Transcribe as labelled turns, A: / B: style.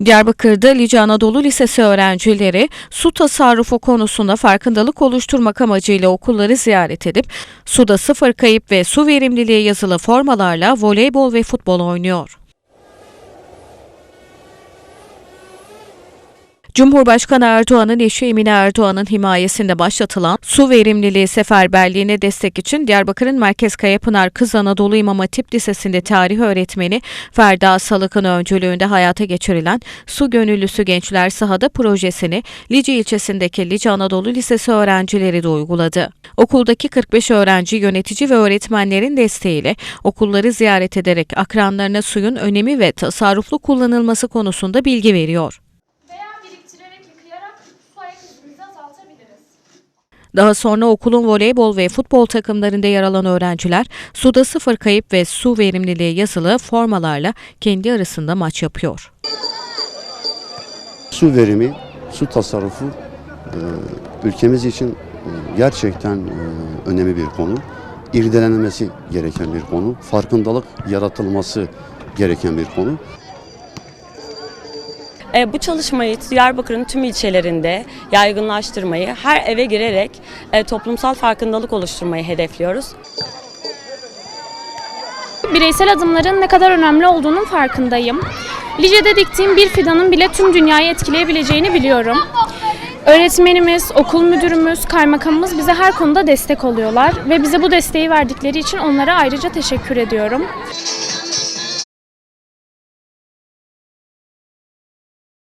A: Diyarbakır'da Lice Anadolu Lisesi öğrencileri su tasarrufu konusunda farkındalık oluşturmak amacıyla okulları ziyaret edip suda sıfır kayıp ve su verimliliği yazılı formalarla voleybol ve futbol oynuyor. Cumhurbaşkanı Erdoğan'ın eşi Emine Erdoğan'ın himayesinde başlatılan su verimliliği seferberliğine destek için Diyarbakır'ın Merkez Kayapınar Kız Anadolu İmam Hatip Lisesi'nde tarih öğretmeni Ferda Salık'ın öncülüğünde hayata geçirilen Su Gönüllüsü Gençler Sahada projesini Lice ilçesindeki Lice Anadolu Lisesi öğrencileri de uyguladı. Okuldaki 45 öğrenci yönetici ve öğretmenlerin desteğiyle okulları ziyaret ederek akranlarına suyun önemi ve tasarruflu kullanılması konusunda bilgi veriyor. Daha sonra okulun voleybol ve futbol takımlarında yer alan öğrenciler suda sıfır kayıp ve su verimliliği yazılı formalarla kendi arasında maç yapıyor.
B: Su verimi, su tasarrufu e, ülkemiz için e, gerçekten e, önemli bir konu. İrdelenmesi gereken bir konu. Farkındalık yaratılması gereken bir konu.
C: E, bu çalışmayı Diyarbakır'ın tüm ilçelerinde yaygınlaştırmayı, her eve girerek e, toplumsal farkındalık oluşturmayı hedefliyoruz.
D: Bireysel adımların ne kadar önemli olduğunun farkındayım. Lice'de diktiğim bir fidanın bile tüm dünyayı etkileyebileceğini biliyorum. Öğretmenimiz, okul müdürümüz, kaymakamımız bize her konuda destek oluyorlar ve bize bu desteği verdikleri için onlara ayrıca teşekkür ediyorum.